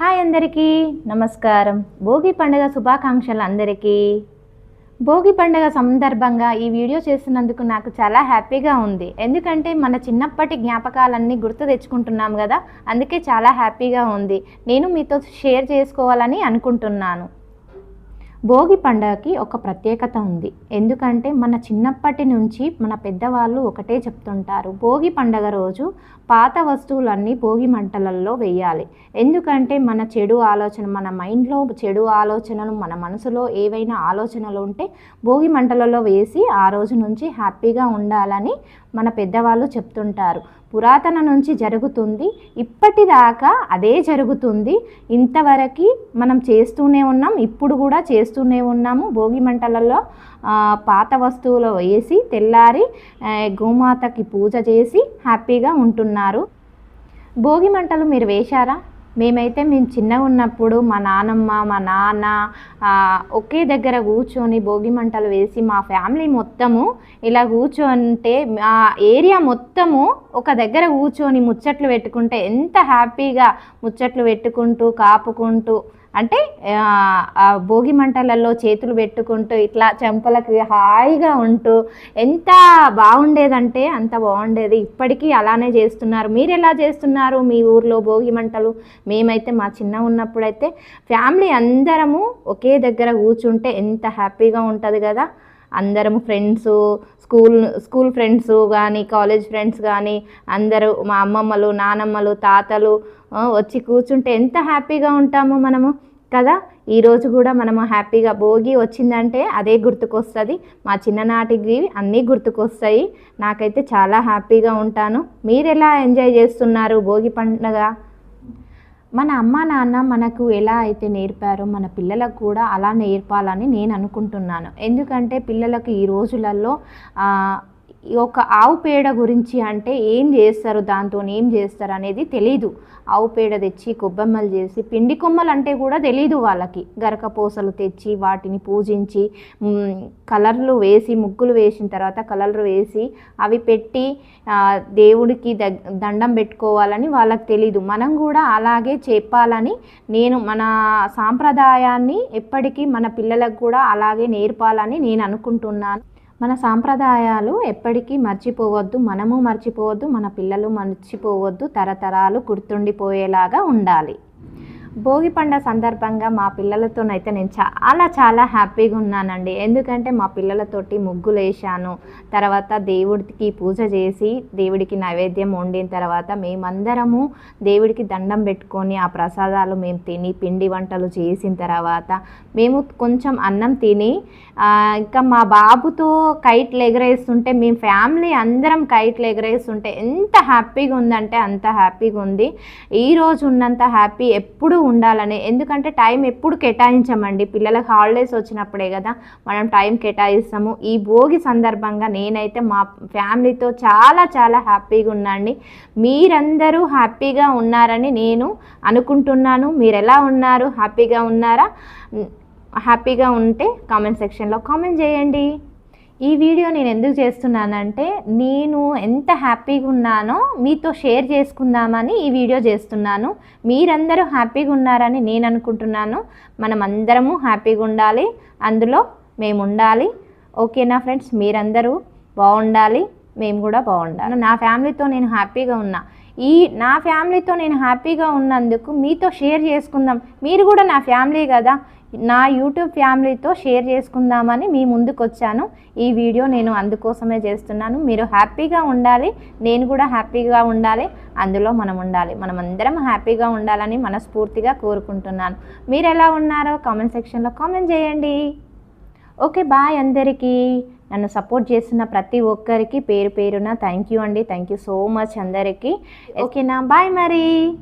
Hi అందరికీ. నమస్కారం. భోగి పండుగ శుభాకాంక్షలు అందరికీ. భోగి పండుగ సందర్భంగా ఈ వీడియో చేస్తున్నందుకు నాకు చాలా హ్యాపీగా ఉంది. ఎందుకంటే మన చిన్నప్పటి జ్ఞాపకాలన్నీ గుర్తు తెచ్చుకుంటున్నాం కదా అందుకే చాలా హ్యాపీగా ఉంది. నేను మీతో షేర్ చేసుకోవాలని అనుకుంటున్నాను. భోగి పండగకి ఒక ప్రత్యేకత ఉంది. ఎందుకంటే మన చిన్నప్పటి నుంచి మన పెద్దవాళ్ళు ఒకటే చెప్తుంటారు. భోగి పండగ రోజు పాత వస్తువులన్నీ భోగి మంటలలో వేయాలి. ఎందుకంటే మన చెడు ఆలోచన మన మైండ్లో చెడు ఆలోచనలు మన మనసులో ఏవైనా ఆలోచనలు ఉంటే భోగి మంటలలో వేసి ఆ రోజు నుంచి హ్యాపీగా ఉండాలని మన పెద్దవాళ్ళు చెప్తుంటారు. పురాతన నుంచి జరుగుతుంది ఇప్పటిదాకా అదే జరుగుతుంది. ఇంతవరకు మనం చేస్తూనే ఉన్నాం ఇప్పుడు కూడా చేస్తూనే ఉన్నాము. భోగి మంటలలో పాత వస్తువులు వేసి తెల్లారి గోమాతకి పూజ చేసి హ్యాపీగా ఉంటున్నారు. భోగి మంటలు మీరు వేశారా? మేమైతే మేము చిన్నగా ఉన్నప్పుడు మా నానమ్మ మా నాన్న ఒకే దగ్గర కూర్చొని భోగి మంటలు వేసి మా ఫ్యామిలీ మొత్తము ఇలా కూర్చోంటే ఆ ఏరియా మొత్తము ఒక దగ్గర కూర్చొని ముచ్చట్లు పెట్టుకుంటే ఎంత హ్యాపీగా ముచ్చట్లు పెట్టుకుంటూ కాపుకుంటూ అంటే భోగి మంటలలో చేతులు పెట్టుకుంటూ ఇట్లా చెంపలకి హాయిగా ఉంటూ ఎంత బాగుండేదంటే అంత బాగుండేది. ఇప్పటికీ అలానే చేస్తున్నారు. మీరు ఎలా చేస్తున్నారు మీ ఊర్లో భోగి మంటలు? మేమైతే మా చిన్న ఉన్నప్పుడైతే ఫ్యామిలీ అందరము ఒకే దగ్గర కూర్చుంటే ఎంత హ్యాపీగా ఉంటుంది కదా. అందరం ఫ్రెండ్స్ స్కూల్ స్కూల్ ఫ్రెండ్స్ కానీ కాలేజ్ ఫ్రెండ్స్ కానీ అందరూ మా అమ్మమ్మలు నానమ్మలు తాతలు వచ్చి కూర్చుంటే ఎంత హ్యాపీగా ఉంటాము మనము కదా? ఈరోజు కూడా మనము హ్యాపీగా భోగి వచ్చిందంటే అదే గుర్తుకొస్తుంది. మా చిన్ననాటికి అన్నీ గుర్తుకొస్తాయి. నాకైతే చాలా హ్యాపీగా ఉంటాను. మీరు ఎలా ఎంజాయ్ చేస్తున్నారు భోగి పండుగ? మన అమ్మ నాన్న మనకు ఎలా అయితే నేర్పారో మన పిల్లలకు కూడా అలా నేర్పాలని నేను అనుకుంటున్నాను. ఎందుకంటే పిల్లలకు ఈ రోజులలో ఈ ఒక ఆవు పేడ గురించి అంటే ఏం చేస్తారు? దాంతో ఏం చేస్తారు? అనేది తెలీదు. ఆవు పేడ తెచ్చి కొబ్బెమ్మలు చేసి పిండి కొమ్మలు అంటే కూడా తెలీదు వాళ్ళకి. గరకపోసలు తెచ్చి వాటిని పూజించి కలర్లు వేసి ముగ్గులు వేసిన తర్వాత కలర్లు వేసి అవి పెట్టి దేవుడికి దగ్ దండం పెట్టుకోవాలని వాళ్ళకి తెలీదు. మనం కూడా అలాగే చెప్పాలని నేను మన సాంప్రదాయాన్ని ఎప్పటికీ మన పిల్లలకు కూడా అలాగే నేర్పాలని నేను అనుకుంటున్నాను. మన సాంప్రదాయాలు ఎప్పటికీ మర్చిపోవద్దు మనము మర్చిపోవద్దు మన పిల్లలు మర్చిపోవద్దు తరతరాలు గుర్తుండిపోయేలాగా ఉండాలి. భోగి పండుగ సందర్భంగా మా పిల్లలతోనైతే నేను చాలా చాలా హ్యాపీగా ఉన్నానండి. ఎందుకంటే మా పిల్లలతోటి ముగ్గులు వేసాను తర్వాత దేవుడికి పూజ చేసి దేవుడికి నైవేద్యం వండిన తర్వాత మేమందరము దేవుడికి దండం పెట్టుకొని ఆ ప్రసాదాలు మేము తిని పిండి వంటలు చేసిన తర్వాత మేము కొంచెం అన్నం తిని ఇంకా మా బాబుతో కైట్లు ఎగరేస్తుంటే మేము ఫ్యామిలీ అందరం కైట్లు ఎగరేస్తుంటే ఎంత హ్యాపీగా ఉందంటే అంత హ్యాపీగా ఉంది. ఈ రోజు ఉన్నంత హ్యాపీ ఎప్పుడు ఉండాలని. ఎందుకంటే టైం ఎప్పుడు కేటాయించమండి. పిల్లలకు హాలిడేస్ వచ్చినప్పుడే కదా మనం టైం కేటాయిస్తాము. ఈ భోగి సందర్భంగా నేనైతే మా ఫ్యామిలీతో చాలా చాలా హ్యాపీగా ఉన్నాండి మీరందరూ హ్యాపీగా ఉన్నారని నేను అనుకుంటున్నాను. మీరు ఎలా ఉన్నారు? హ్యాపీగా ఉన్నారా? హ్యాపీగా ఉంటే కామెంట్ సెక్షన్లో కామెంట్ చేయండి. ఈ వీడియో నేను ఎందుకు చేస్తున్నానంటే నేను ఎంత హ్యాపీగా ఉన్నానో మీతో షేర్ చేసుకుందామని ఈ వీడియో చేస్తున్నాను. మీరందరూ హ్యాపీగా ఉన్నారని నేను అనుకుంటున్నాను. మనం అందరము హ్యాపీగా ఉండాలి. అందులో మేము ఉండాలి ఓకేనా ఫ్రెండ్స్? మీరందరూ బాగుండాలి. మేము కూడా బాగుండాలి. నా ఫ్యామిలీతో నేను హ్యాపీగా ఉన్నా. ఈ నా ఫ్యామిలీతో నేను హ్యాపీగా ఉన్నందుకు మీతో షేర్ చేసుకుందాం. మీరు కూడా నా ఫ్యామిలీ కదా. నా యూట్యూబ్ ఫ్యామిలీతో షేర్ చేసుకుందామని మీ ముందుకు వచ్చాను ఈ వీడియో నేను అందుకోసమే చేస్తున్నాను. మీరు హ్యాపీగా ఉండాలి. నేను కూడా హ్యాపీగా ఉండాలి. అందులో మనం ఉండాలి. మనం అందరం హ్యాపీగా ఉండాలని మనస్ఫూర్తిగా కోరుకుంటున్నాను. మీరు ఎలా ఉన్నారో కామెంట్ సెక్షన్లో కామెంట్ చేయండి. ఓకే బాయ్ అందరికీ. నన్ను సపోర్ట్ చేస్తున్న ప్రతి ఒక్కరికి పేరు పేరున థ్యాంక్ యూ అండి. థ్యాంక్ యూ సో మచ్ అందరికీ. ఓకేనా? బాయ్ మరి.